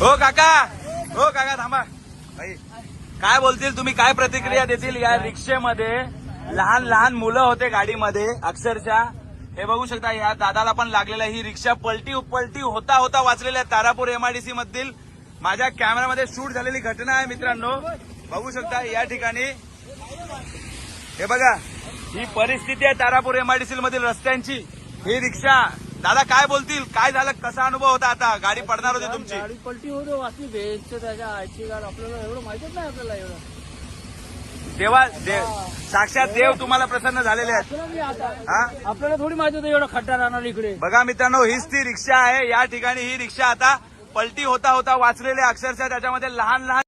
हो काका. हो काका थांबा. काय बोलतील तुम्ही? काय प्रतिक्रिया देतील या रिक्षेमध्ये? लहान लहान मुलं होते गाडीमध्ये अक्षरशः. हे बघू शकता या दादाला पण लागलेला ही रिक्षा. पलटी पलटी होता होता वाचलेल्या तारापूर एमआयडीसी मधील माझ्या कॅमेरामध्ये शूट झालेली घटना आहे मित्रांनो. बघू शकता या ठिकाणी. हे बघा ही परिस्थिती आहे तारापूर एमआयडीसी मधील रस्त्यांची. ही रिक्षा दादा काय बोलतील? काय झालं? कसा अनुभव होता आता? गाडी पडणार होती तुमची. गाडी पलटी होतो वाचली. भेट त्याच्या आईची गाड आपल्याला एवढं माहितच नाही आपल्याला एवढं. तेव्हा देव साक्षात देव तुम्हाला प्रसन्न झालेले आहेत. आपल्याला मी आता हा? आपल्याला थोडी माहिती होतं एवढं खड्डा राहणार इकडे. बघा मित्रांनो हीच ती रिक्षा आहे. या ठिकाणी ही रिक्षा आता पलटी होता होता वाचलेली. अक्षरशः त्याच्यामध्ये लहान लहान